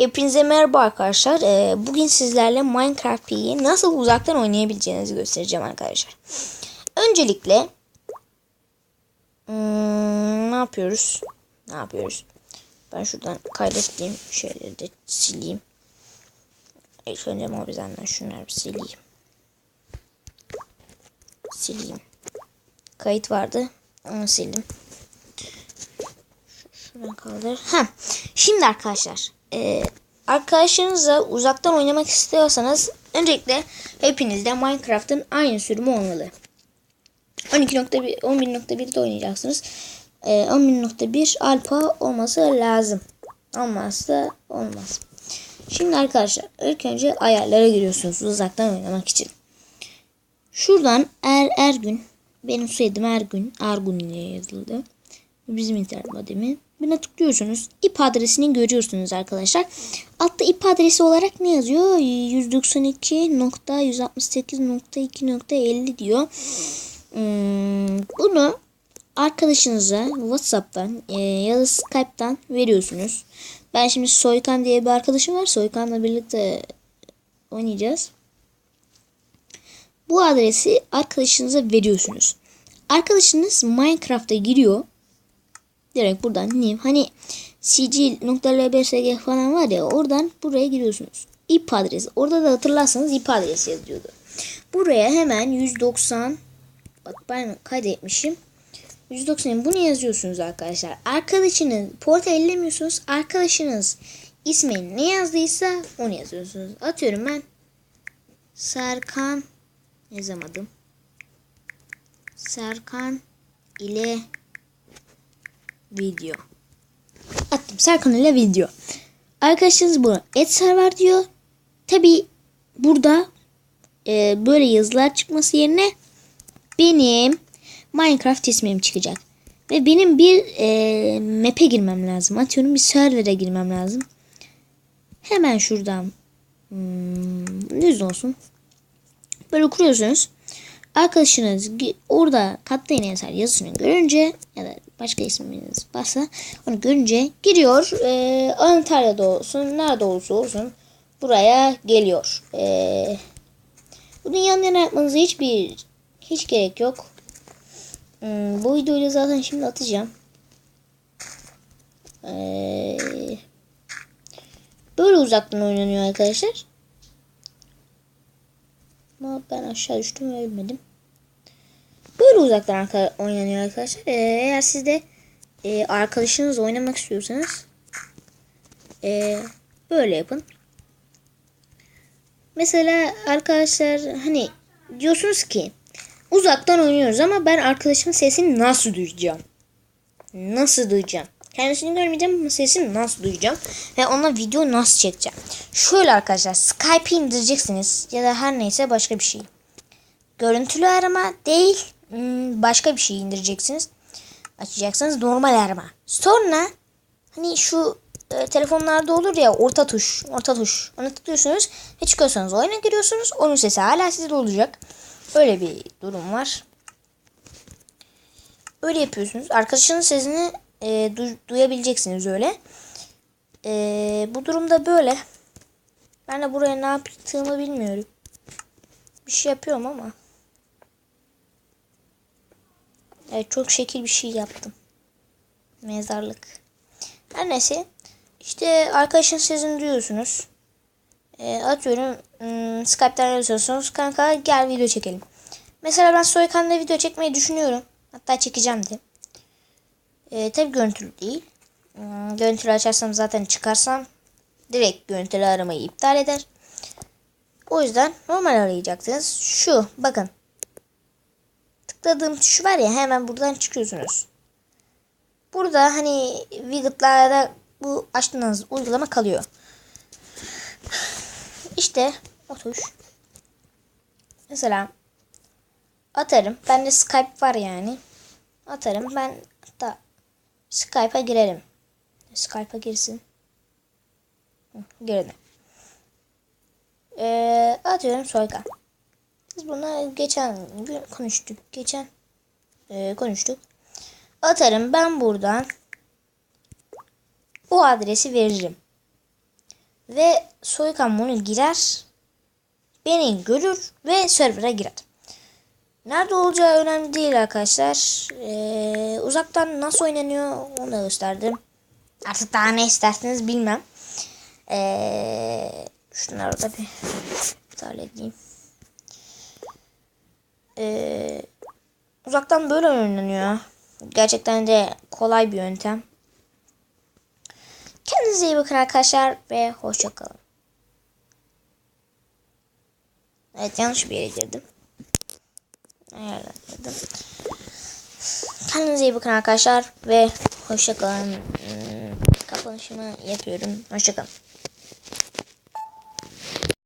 Hepinize merhaba arkadaşlar. Ee, bugün sizlerle Minecraft P'yi nasıl uzaktan oynayabileceğinizi göstereceğim arkadaşlar. Öncelikle hmm, ne yapıyoruz? Ne yapıyoruz? Ben şuradan kaydettiğim şeyleri de sileyim. İlk önce Mobizen'den şunları bir sileyim. Sileyim. Kayıt vardı. Onu sildim. Şuradan kaldır. Ha. Şimdi arkadaşlar. E, arkadaşlarınızla uzaktan oynamak istiyorsanız öncelikle hepinizde Minecraft'ın aynı sürümü olmalı. 12.1 11.1'de oynayacaksınız. E, 11.1 alfa olması lazım. Olmazsa olmaz. Şimdi arkadaşlar ilk önce ayarlara giriyorsunuz uzaktan oynamak için. Şuradan Er Ergün benim soyadım Ergün. Ergun diye yazıldı. Bizim internet modemi. Buna tıklıyorsunuz. IP adresini görüyorsunuz arkadaşlar. Altta IP adresi olarak ne yazıyor? 192.168.2.50 diyor. Hmm, bunu arkadaşınıza WhatsApp'tan e, ya da Skype'tan veriyorsunuz. Ben şimdi Soykan diye bir arkadaşım var. Soykan'la birlikte oynayacağız. Bu adresi arkadaşınıza veriyorsunuz. Arkadaşınız Minecraft'a giriyor. Direkt buradan new hani cg.lbsg falan var ya oradan buraya giriyorsunuz. IP adresi. Orada da hatırlarsanız IP adresi yazıyordu. Buraya hemen 190 bak ben kaydetmişim. 190 bunu yazıyorsunuz arkadaşlar. Arkadaşınız porta ellemiyorsunuz. Arkadaşınız ismi ne yazdıysa onu yazıyorsunuz. Atıyorum ben Serkan yazamadım. Serkan ile video. Attım Serkan ile video. Arkadaşınız bunu et server diyor. Tabi burada e, böyle yazılar çıkması yerine benim Minecraft ismim çıkacak. Ve benim bir e, map'e girmem lazım. Atıyorum bir server'e girmem lazım. Hemen şuradan hmm, olsun. Böyle kuruyorsunuz. Arkadaşınız orada katlayın eser yazısını görünce ya da başka isminiz varsa onu görünce giriyor. E, Antalya'da olsun nerede olursa olsun buraya geliyor. E, bunu yan yana yapmanıza hiçbir hiç gerek yok. Hmm, bu videoyu zaten şimdi atacağım. Ee, böyle uzaktan oynanıyor arkadaşlar. Ama ben aşağı düştüm ve ölmedim. Uzaktan oynanıyor arkadaşlar. Ee, eğer siz de e, arkadaşınızla oynamak istiyorsanız e, böyle yapın. Mesela arkadaşlar hani diyorsunuz ki uzaktan oynuyoruz ama ben arkadaşımın sesini nasıl duyacağım? Nasıl duyacağım? Kendisini görmeyeceğim ama sesini nasıl duyacağım? Ve ona video nasıl çekeceğim? Şöyle arkadaşlar Skype'i indireceksiniz ya da her neyse başka bir şey. Görüntülü arama değil başka bir şey indireceksiniz. Açacaksınız normal arama. Sonra hani şu e, telefonlarda olur ya orta tuş, orta tuş. Ona tıklıyorsunuz ve çıkıyorsunuz oyuna giriyorsunuz. Onun sesi hala sizde olacak. Öyle bir durum var. Öyle yapıyorsunuz. Arkadaşının sesini e, du duyabileceksiniz öyle. E, bu durumda böyle. Ben de buraya ne yaptığımı bilmiyorum. Bir şey yapıyorum ama. Evet çok şekil bir şey yaptım. Mezarlık. Her neyse. İşte arkadaşın sesini duyuyorsunuz. E, atıyorum hmm, Skype'den yazıyorsunuz. Kanka gel video çekelim. Mesela ben Soykan'da video çekmeyi düşünüyorum. Hatta çekeceğim de. E, tabii görüntülü değil. Hmm, görüntülü açarsam zaten çıkarsam direkt görüntülü aramayı iptal eder. O yüzden normal arayacaksınız. Şu bakın. Tıkladığım tuş var ya hemen buradan çıkıyorsunuz. Burada hani widget'larda bu açtığınız uygulama kalıyor. İşte o tuş. Mesela atarım. Bende Skype var yani. Atarım. Ben hatta Skype'a girerim. Skype'a girsin. Girdim. Ee, atıyorum Soykan. Biz bunu geçen gün konuştuk. Geçen e, konuştuk. Atarım ben buradan o adresi veririm. Ve soykan bunu girer. Beni görür ve server'a girer. Nerede olacağı önemli değil arkadaşlar. Ee, uzaktan nasıl oynanıyor onu da gösterdim. Artık daha ne isterseniz bilmem. Ee, şunları da bir iptal edeyim. Ee, uzaktan böyle oynanıyor. Gerçekten de kolay bir yöntem. Kendinize iyi bakın arkadaşlar ve hoşça kalın. Evet yanlış bir yere girdim. Ayarladım. Kendinize iyi bakın arkadaşlar ve hoşça kalın. Hmm, Kapanışımı yapıyorum. Hoşça kalın.